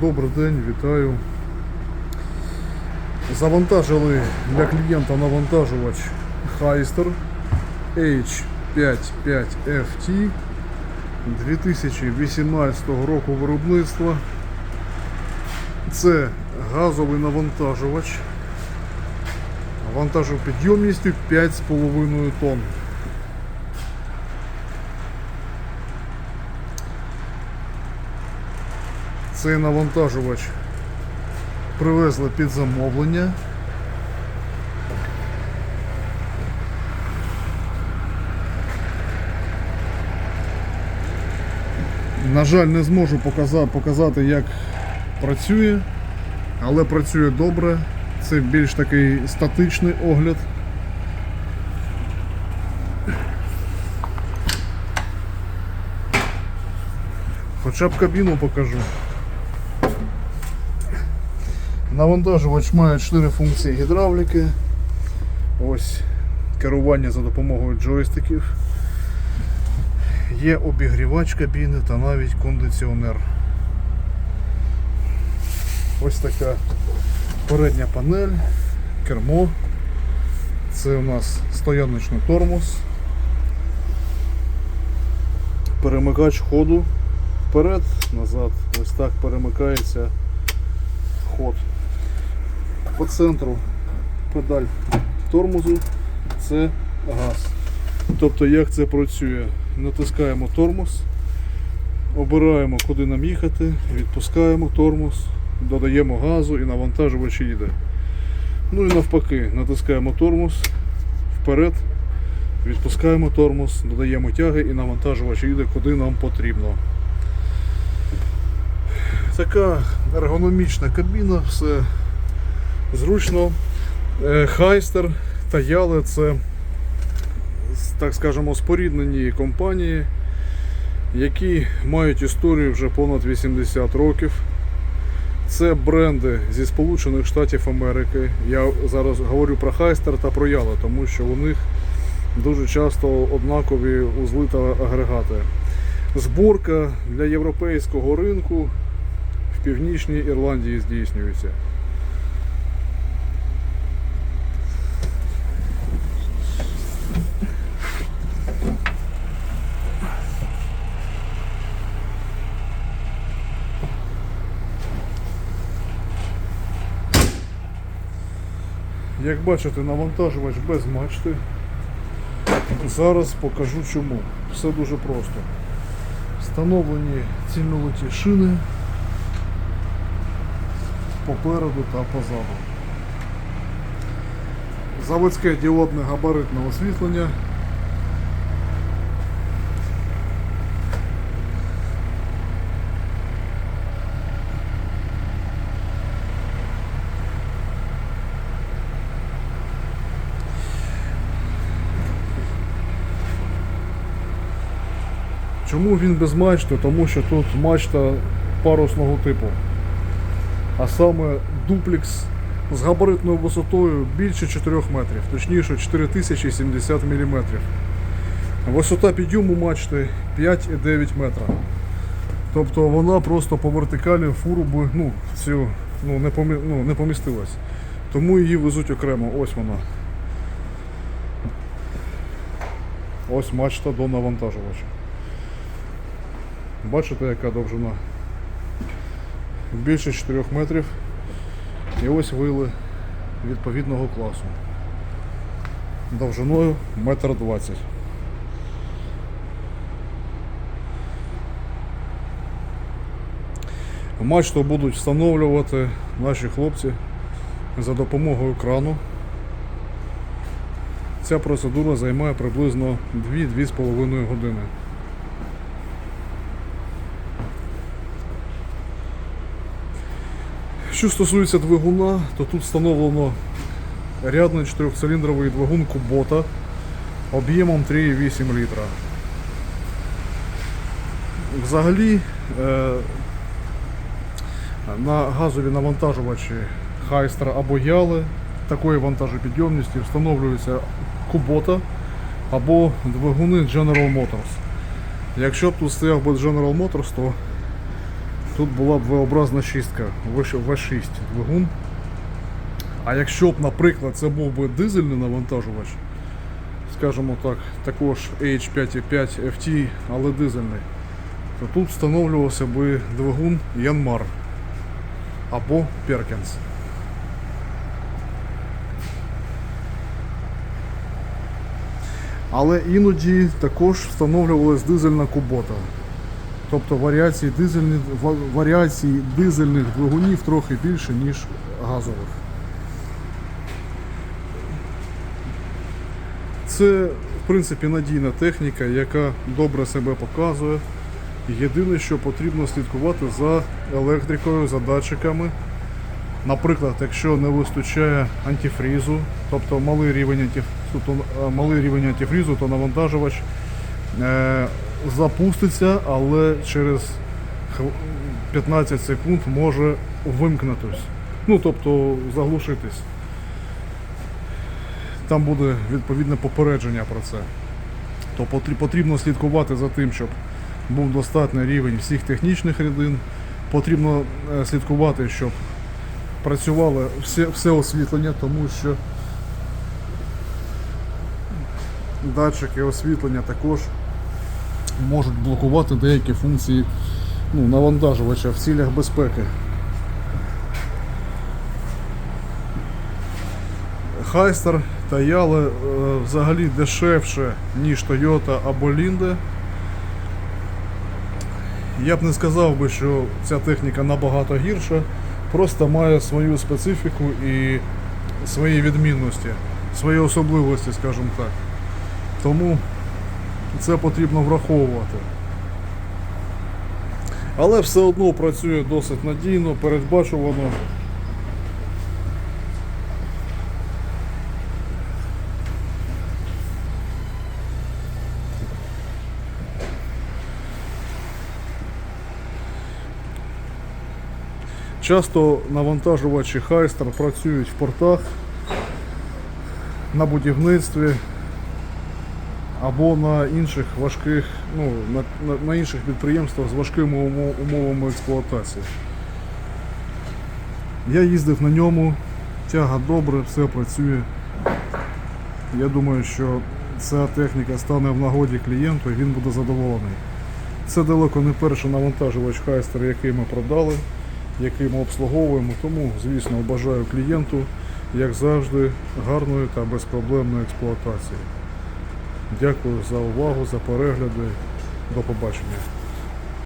Добрий день, вітаю. Завантажили для клієнта навантажувач Heister H55FT 2018 року виробництва. Це газовий навантажувач. Вантажопідйомністю 5,5 тонн. Цей навантажувач привезли під замовлення. На жаль, не зможу показати, як працює, але працює добре. Це більш такий статичний огляд. Хоча б кабіну покажу. Навантажувач має 4 функції гідравліки. Ось керування за допомогою джойстиків. Є обігрівач кабіни та навіть кондиціонер. Ось така передня панель, кермо. Це у нас стояночний тормоз. Перемикач ходу вперед, назад. Ось так перемикається ход. По центру педаль тормозу це газ. Тобто як це працює? Натискаємо тормоз, обираємо куди нам їхати, відпускаємо тормоз, додаємо газу і навантажувач їде. Ну і навпаки, натискаємо тормоз вперед, відпускаємо тормоз, додаємо тяги і навантажувач їде куди нам потрібно. Така ергономічна кабіна, все зручно. Е, Хайстер та Яле це, так скажемо, споріднені компанії, які мають історію вже понад 80 років. Це бренди зі Сполучених Штатів Америки. Я зараз говорю про Хайстер та про Яле, тому що у них дуже часто однакові узли та агрегати. Зборка для європейського ринку в Північній Ірландії здійснюється. Як бачите, навантажувач без мачти. Зараз покажу чому. Все дуже просто. Встановлені цільнолиті шини попереду та позаду. Заводське діодне габаритне освітлення. Чому він без мачти? Тому що тут мачта парусного типу. А саме дуплекс з габаритною висотою більше 4 метрів, точніше 4070 мм. Висота підйому мачти 5,9 метра. Тобто вона просто по вертикалі фуру би ну, цю, ну, не, помі, ну, не помістилась. Тому її везуть окремо. Ось вона. Ось мачта до навантажувача. Бачите, яка довжина? Більше 4 метрів. І ось вили відповідного класу. Довжиною 1,20 м. Мачту будуть встановлювати наші хлопці за допомогою крану. Ця процедура займає приблизно 2-2,5 години. Що стосується двигуна, то тут встановлено рядний чотирьохциліндровий двигун Кубота об'ємом 3,8 літра. Взагалі е, на газові навантажувачі Хайстра або Яли такої вантажопідйомності встановлюється Кубота або двигуни General Motors. Якщо б тут стояв би General Motors, то тут була б V-образна шістка, V6 двигун. А якщо б, наприклад, це був би дизельний навантажувач, скажімо так, також H5.5 FT, але дизельний, то тут встановлювався би двигун Янмар або Perkins. Але іноді також встановлювалась дизельна кубота. Тобто варіації, дизельні, ва- варіації дизельних двигунів трохи більше, ніж газових. Це, в принципі, надійна техніка, яка добре себе показує. Єдине, що потрібно слідкувати за електрикою, за датчиками. Наприклад, якщо не вистачає антифрізу, тобто малий рівень, антиф- то, е, антифрізу, навантажувач е, запуститься, але через 15 секунд може вимкнутись. Ну, тобто заглушитись. Там буде відповідне попередження про це. То потрібно слідкувати за тим, щоб був достатній рівень всіх технічних рядин. Потрібно е, слідкувати, щоб працювало все, все освітлення, тому що датчики освітлення також можуть блокувати деякі функції ну, навантажувача в цілях безпеки. Хайстер та Яле е, взагалі дешевше, ніж Toyota або Linde. Я б не сказав би, що ця техніка набагато гірша, просто має свою специфіку і свої відмінності, свої особливості, скажімо так. Тому це потрібно враховувати. Але все одно працює досить надійно, передбачувано. Часто навантажувачі Хайстер працюють в портах, на будівництві або на інших важких, ну, на, на, на інших підприємствах з важкими умо- умовами експлуатації. Я їздив на ньому, тяга добре, все працює. Я думаю, що ця техніка стане в нагоді клієнту і він буде задоволений. Це далеко не перший навантажувач Хайстер, який ми продали, який ми обслуговуємо. Тому, звісно, бажаю клієнту, як завжди, гарної та безпроблемної експлуатації. Дякую за увагу, за перегляди. До побачення.